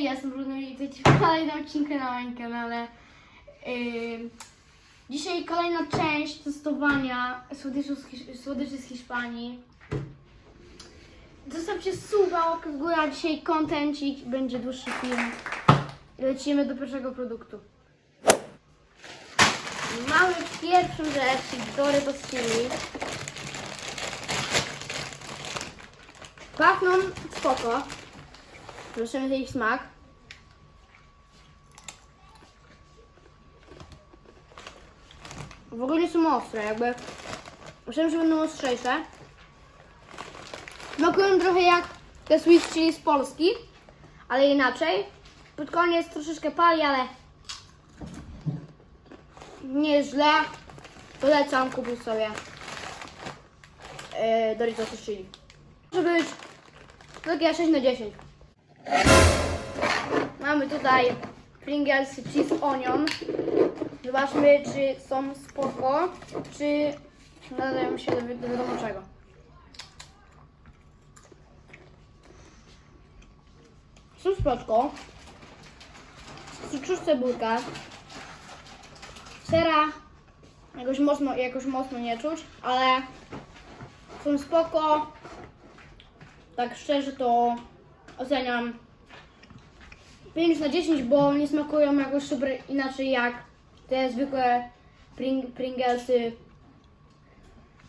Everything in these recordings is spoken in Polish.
ja jestem Bruno i witajcie w kolejnym odcinku na moim kanale. Yy, dzisiaj kolejna część testowania słodyczy z, Hisz- słodyczy z Hiszpanii. Zostawcie suba, łapkę w górę, a dzisiaj kontencik, będzie dłuższy film. Lecimy do pierwszego produktu. Mamy pierwszą rzecz, Doritos Chili. Pachną spoko. Zobaczymy ich smak. W ogóle nie są ostre, jakby. Myślałem, że będą ostrzejsze. Smakują trochę jak te Swiss chili z Polski, ale inaczej. Pod koniec troszeczkę pali, ale nie jest źle. Polecam kupić sobie yy, Doritos chili. Może być takie 6 na 10. Mamy tutaj Pringles Cheese Onion. Zobaczmy, czy są spoko, czy nadają się do, wi- do wiadomo czego. Są spoko. Czuć cebulkę. Sera jakoś mocno, jakoś mocno nie czuć, ale są spoko. Tak szczerze to oceniam 5 na 10, bo nie smakują jakoś super inaczej jak te zwykłe pring, Pringlesy.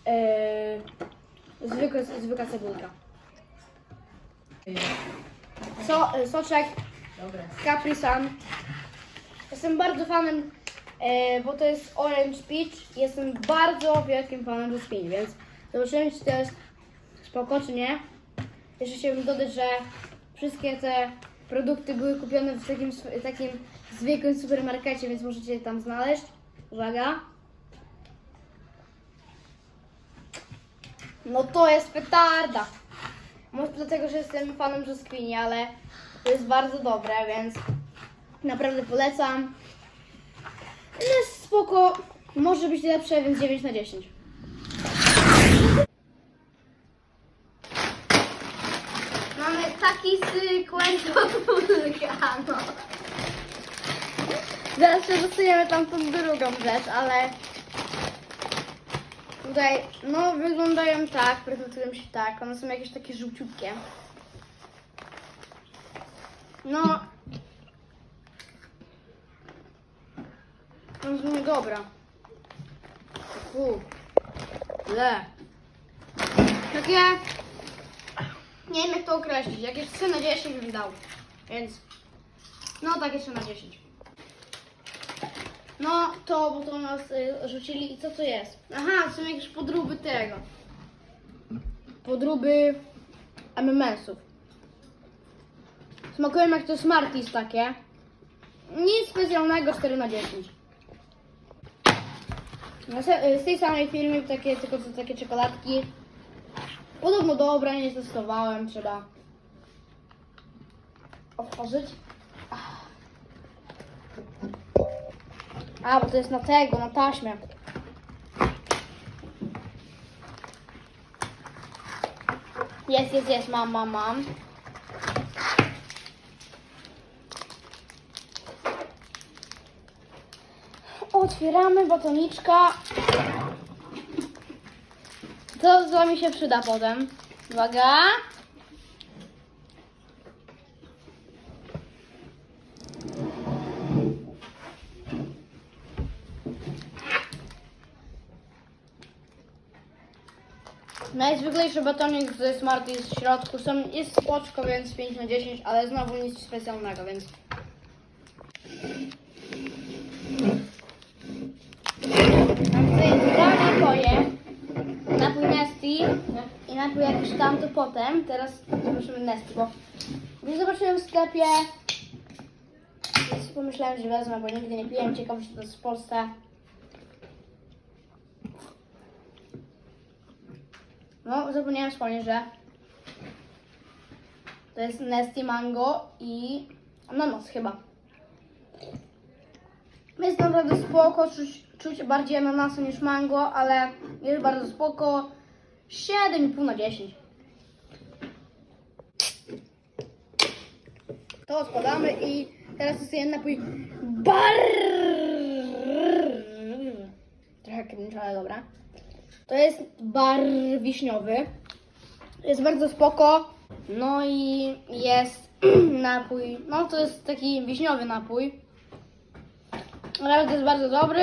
Yy, zwykłe, zwykła cebulka. So, soczek. Capri Sun. Jestem bardzo fanem, e, bo to jest Orange Peach. Jestem bardzo wielkim fanem Jasmine, więc zobaczymy, czy to jest spoko, czy nie. Jeszcze chciałbym dodać, że wszystkie te produkty były kupione w takim, takim zwykłym supermarkecie, więc możecie je tam znaleźć. Uwaga. No to jest petarda. Może dlatego, że jestem fanem Jasmine, ale to jest bardzo dobre, więc naprawdę polecam. Jest spoko, może być lepsze, więc 9 na 10. Mamy taki sekwenc od wulkanu. Zaraz przetestujemy tam tą drugą rzecz, ale tutaj, no wyglądają tak, prezentują się tak, one są jakieś takie żółciutkie. No. To jest niedobra. Fu. Le. Takie... Nie wiem jak to określić. Jakieś 3 na 10 bym dał. Więc... No takie 3 na 10. No to, bo to nas y, rzucili i co to jest? Aha, są jakieś podróby tego. Podróby MMS-ów. Smakują jak to Smarties takie. Nic specjalnego, 4 na 10. No, se- Z tej samej firmy takie, tylko co takie czekoladki. Podobno dobre, nie testowałem, trzeba otworzyć. A, bo to jest na tego, na taśmę. Jest, jest, jest, mam, mam, mam. Otwieramy batoniczka. Co mi się przyda potem. Uwaga. Najzwyklejszy batonik ze Smarties w środku są, jest spoczko, więc 5 na 10, ale znowu nic specjalnego, więc Mam tutaj dwa napoje. Nesty i napój jakiś tam to potem. Teraz zobaczymy Nesty, bo nie zobaczyłem w sklepie. Pomyślałem, że wezmę, bo nigdy nie piłem. Ciekawe, czy to jest w Polsce. No, zapomniałem wspomnieć, że to jest Nesty Mango i ananas chyba. Jest naprawdę spoko, czuć, czuć bardziej ananasa niż mango, ale jest bardzo spoko. 7,5 na 10. To odkładamy i teraz dostajemy napój bar. Trochę cringe, ale dobra. To jest bar wiśniowy. Jest bardzo spoko. No i jest napój. No to jest taki wiśniowy napój. Naprawdę jest bardzo dobry.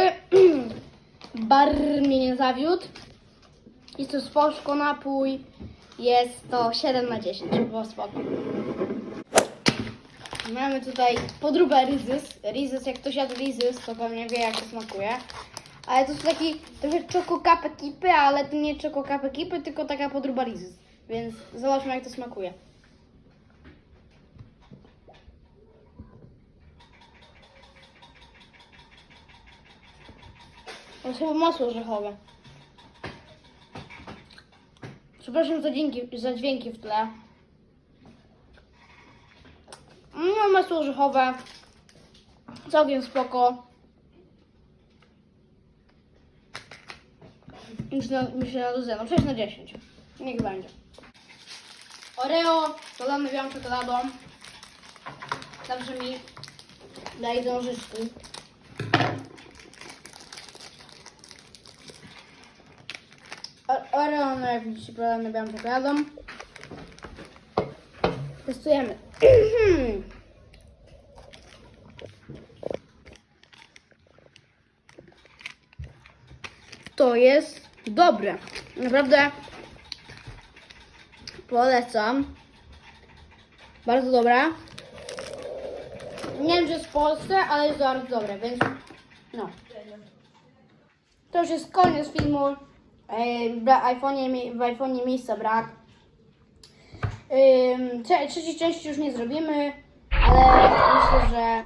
Bar mnie nie zawiódł. Jest to spoko napój. Jest to 7 na 10. Było spoko. Mamy tutaj podróbę Rizys. Rizys, jak ktoś jadł Rizys, to pewnie wie jak to smakuje. Ale to są taki trochę czokokap ekipy, ale to nie czokokap ekipy, tylko taka podróba Rizys. Więc zobaczmy jak to smakuje. To jest chyba masło orzechowe. Przepraszam za dźwięki, za dźwięki w tle. No, masło orzechowe. Całkiem spoko. Myślę, myślę na dozę. No 6 na 10. Niech będzie. Oreo dodamy białą czekoladą. Zawsze mi daje dążyczki. O- Oreo, no jak widzicie, podane białą czekoladą. Testujemy. To jest dobre. Naprawdę polecam. Bardzo dobre. Nie wiem, czy jest w Polsce, ale jest bardzo dobre, więc no. To już jest koniec filmu. W iPhone'ie, w iPhone'ie miejsca brak. Ym, trze- trzeciej części już nie zrobimy, ale myślę, że